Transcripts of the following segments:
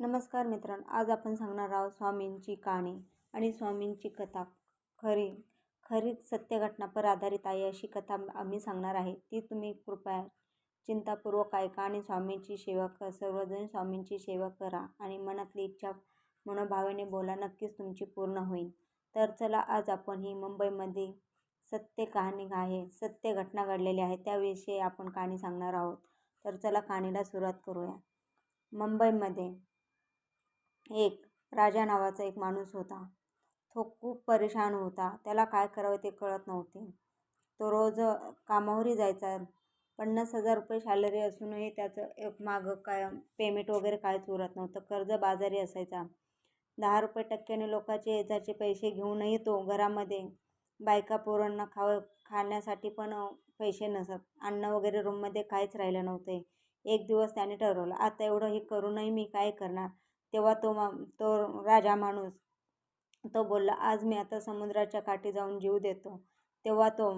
नमस्कार मित्रांनो आज आपण सांगणार आहोत स्वामींची कहाणी आणि स्वामींची कथा. खरी खरी सत्य घटनापर आधारित आहे अशी कथा आम्ही सांगणार आहे. ती तुम्ही कृपया चिंतापूर्वक ऐका आणि स्वामींची सेवा कर सर्वजण स्वामींची सेवा करा आणि मनातली इच्छा मनोभावाने बोला नक्कीच तुमची पूर्ण होईल. तर चला आज आपण ही मुंबईमध्ये सत्य कहाणी आहे सत्य घटना घडलेली आहे त्याविषयी आपण कहाणी सांगणार आहोत. तर चला कहाणीला सुरुवात करूया. मुंबईमध्ये एक राजा नावाचा एक माणूस होता. तो खूप परेशान होता. त्याला काय करावे ते कळत नव्हते. तो रोज कामावरही जायचा. पन्नास हजार रुपये सॅलरी असूनही त्याचं एक मागं काय पेमेंट वगैरे काहीच उरत नव्हतं. कर्ज बाजारी असायचा. दहा रुपये टक्क्याने लोकांचे याचे पैसे घेऊनही तो घरामध्ये बायका पोरांना खाव खाण्यासाठी पण पैसे नसत. अन्न वगैरे रूममध्ये काहीच राहिलं नव्हते. एक दिवस त्याने ठरवलं आता एवढं हे करूनही मी काय करणार? तेव्हा तो मा तो राजा माणूस तो बोलला आज मी आता समुद्राच्या काठी जाऊन जीव देतो. तेव्हा तो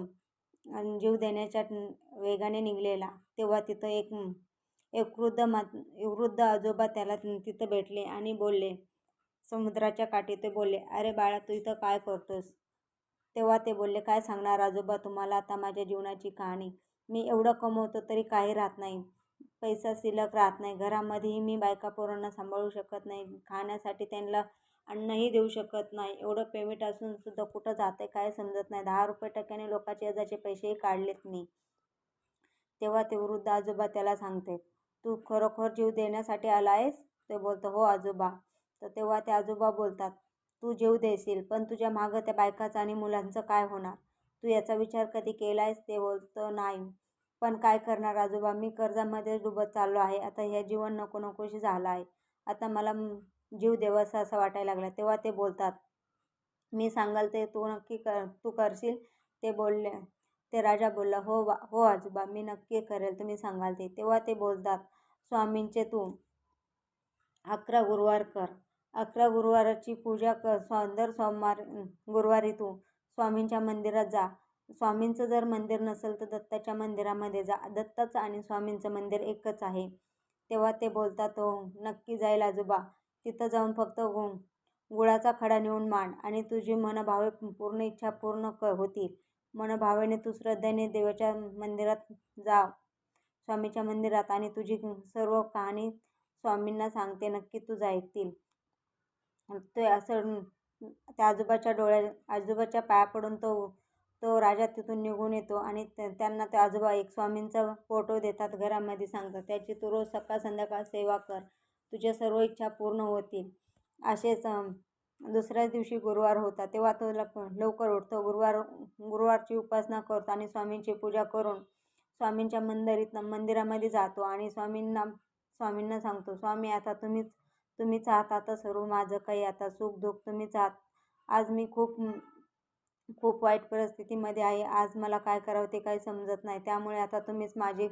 जीव देण्याच्या वेगाने निघलेला. तेव्हा तिथं एक एक वृद्ध मात वृद्ध आजोबा त्याला तिथं भेटले आणि बोलले समुद्राच्या काठी ते बोलले अरे बाळा तू इथं काय करतोस? तेव्हा ते बोलले काय सांगणार आजोबा तुम्हाला? आता माझ्या जीवनाची कहाणी. मी एवढं कमवतो तरी काही राहत नाही. पैसा शिल्लक राहत नाही. घरामध्येही मी बायका पोरांना सांभाळू शकत नाही. खाण्यासाठी त्यांना अन्नही देऊ शकत नाही. एवढं पेमेंट असून सुद्धा कुठं जाते काय समजत नाही. दहा रुपये टक्क्याने लोकांचे याजाचे पैसेही काढलेत मी. तेव्हा ते वृद्ध आजोबा त्याला सांगते तू खरोखर जीव देण्यासाठी आला आहेस ते बोलतो हो आजोबा. तर तेव्हा ते आजोबा बोलतात तू जीव देशील पण तुझ्या मागं त्या बायकाचं आणि मुलांचं काय होणार? तू याचा विचार कधी केला आहेस ते बोलतं नाही. पण काय करणार आजोबा? मी कर्जामध्ये डुबत चाललो आहे. आता हे जीवन नको नकोशी झालं आहे. आता मला जीव देवासा असं वाटायला लागला. तेव्हा ते बोलतात. मी सांगाल ते तू नक्की कर तू करशील? ते बोलले. ते राजा बोलला हो बा हो आजोबा मी नक्की करेल. तुम्ही सांगाल ते. तेव्हा ते बोलतात स्वामींचे तू अकरा गुरुवार कर. अकरा गुरुवाराची पूजा कर. सौंदर दर सोमवार गुरुवारी तू स्वामींच्या मंदिरात जा. स्वामींचं जर मंदिर नसेल तर दत्ताच्या मंदिरामध्ये जा दत्ताचं आणि स्वामींचं मंदिर एकच आहे. तेव्हा ते बोलतात हो नक्की जाईल आजोबा. तिथं जाऊन फक्त गु गुळाचा खडा नेऊन मांड आणि तुझी मनभावे पूर्ण इच्छा पूर्ण क होतील. मनभावेने तू श्रद्धेने देवाच्या मंदिरात जा स्वामीच्या मंदिरात आणि तुझी सर्व कहाणी स्वामींना सांगते. नक्की तू ऐकतील ते असं त्या आजोबाच्या डोळ्या आजोबाच्या पाया पडून तो तो राजा तिथून निघून येतो आणि त्यांना ते आजोबा एक स्वामींचा फोटो देतात घरामध्ये सांगतात. त्याची तू रोज सकाळ संध्याकाळ सेवा कर. तुझ्या सर्व इच्छा पूर्ण होतील. असेच दुसऱ्याच दिवशी गुरुवार होता. तेव्हा तो लवकर उठतो. गुरुवार गुरुवारची उपासना करतो आणि स्वामींची पूजा करून स्वामींच्या मंदिरीत मंदिरामध्ये जातो आणि स्वामींना स्वामींना सांगतो स्वामी आता तुम्हीच तुम्हीच आहात. आता सर्व माझं काही आता सुख दुःख तुम्हीच आहात. आज मी खूप खूप वाईट परिस्थितीमध्ये आहे. आज मला काय करावं ते काही समजत नाही. त्यामुळे आता तुम्हीच माझे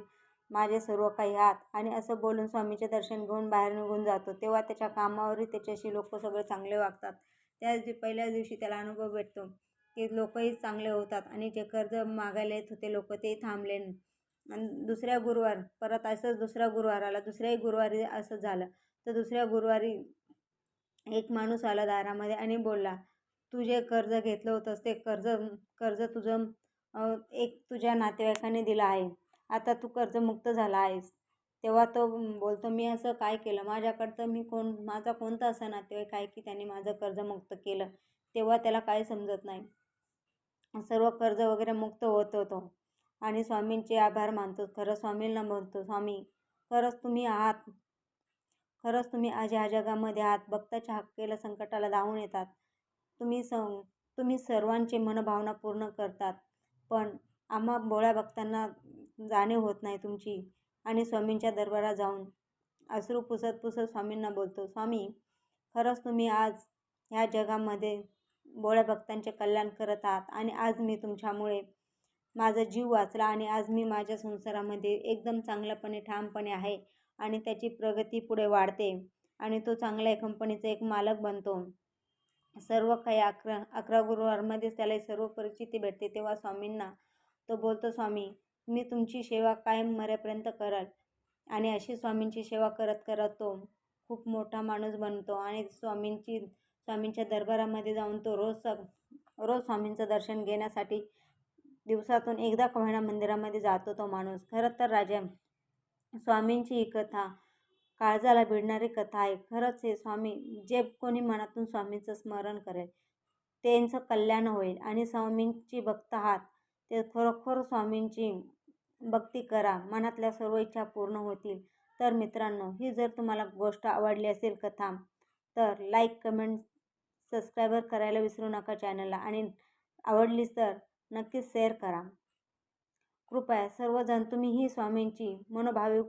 माझे सर्व काही आहात. आणि असं बोलून स्वामीचे दर्शन घेऊन बाहेर निघून जातो. तेव्हा त्याच्या कामावरही त्याच्याशी लोक सगळे चांगले वागतात. त्याच दिव पहिल्याच दिवशी त्याला अनुभव भेटतो की लोकही चांगले होतात आणि जे कर्ज मागायला येत होते लोक ते थांबले आणि दुसऱ्या गुरुवार परत असंच दुसऱ्या गुरुवार आला. दुसऱ्याही गुरुवारी असं झालं. तर दुसऱ्या गुरुवारी एक माणूस आला दारामध्ये आणि बोलला तू जे कर्ज घेतलं होतंस ते कर्ज कर्ज तुझं एक तुझ्या नातेवाईकाने दिलं आहे. आता तू कर्जमुक्त झाला आहेस. तेव्हा तो बोलतो मी असं काय केलं? माझ्याकडं मी कोण माझा कोणता असा नातेवाईक आहे की त्याने माझं कर्जमुक्त केलं? तेव्हा त्याला काय समजत नाही. सर्व कर्ज वगैरे मुक्त होत होतो. आणि स्वामींचे आभार मानतो खरं स्वामींना म्हणतो स्वामी खरंच तुम्ही आहात. खरंच तुम्ही आज ह्या जगामध्ये आहात. भक्ताच्या हक्केला संकटाला धावून येतात. तुम्ही स तुम्ही सर्वांचे मनभावना पूर्ण करतात. पण आम्हा भोळ्या भक्तांना जाणीव होत नाही तुमची. आणि स्वामींच्या दरबारात जाऊन अश्रू पुसत पुसत स्वामींना बोलतो स्वामी खरंच तुम्ही आज ह्या जगामध्ये भोळ्या भक्तांचे कल्याण करत आहात. आणि आज मी तुमच्यामुळे माझा जीव वाचला आणि आज मी माझ्या संसारामध्ये एकदम चांगल्यापणे ठामपणे आहे. आणि त्याची प्रगती पुढे वाढते. आणि तो चांगल्या कंपनीचा एक मालक बनतो. सर्व काही अकरा अकरा गुरुवारमध्येच त्याला सर्व परिचिती भेटते. तेव्हा स्वामींना तो बोलतो स्वामी मी तुमची सेवा कायम मरेपर्यंत कराल आणि अशी स्वामींची सेवा करत करत तो खूप मोठा माणूस बनतो आणि स्वामींची स्वामींच्या दरबारामध्ये जाऊन तो रोज रोज स्वामींचं दर्शन घेण्यासाठी दिवसातून एकदा का मंदिरामध्ये जातो तो माणूस. खरं तर राजा स्वामींची ही कथा काळजाला भिडणारी कथा आहे. खरंच हे स्वामी जे कोणी मनातून स्वामींचं स्मरण करेल त्यांचं कल्याण होईल. आणि स्वामींची भक्त आहात ते खरोखर स्वामींची भक्ती करा. मनातल्या सर्व इच्छा पूर्ण होतील. तर मित्रांनो ही जर तुम्हाला गोष्ट आवडली असेल कथा तर लाईक कमेंट सबस्क्रायबर करायला विसरू नका चॅनलला आणि आवडलीच तर नक्कीच शेअर करा. कृपया सर्वजण तुम्ही ही स्वामींची मनोभावी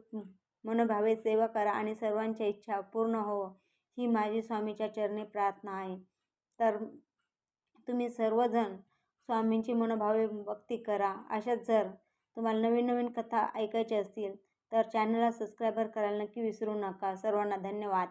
मनोभावे सेवा करा आणि सर्वांच्या इच्छा पूर्ण हो. ही माझी स्वामीच्या चरणी प्रार्थना आहे. तर तुम्ही सर्वजण स्वामींची मनोभावे भक्ती करा. अशाच जर तुम्हाला नवीन नवीन कथा ऐकायच्या असतील तर चॅनलला सबस्क्राईबर करायला नक्की विसरू नका. सर्वांना धन्यवाद.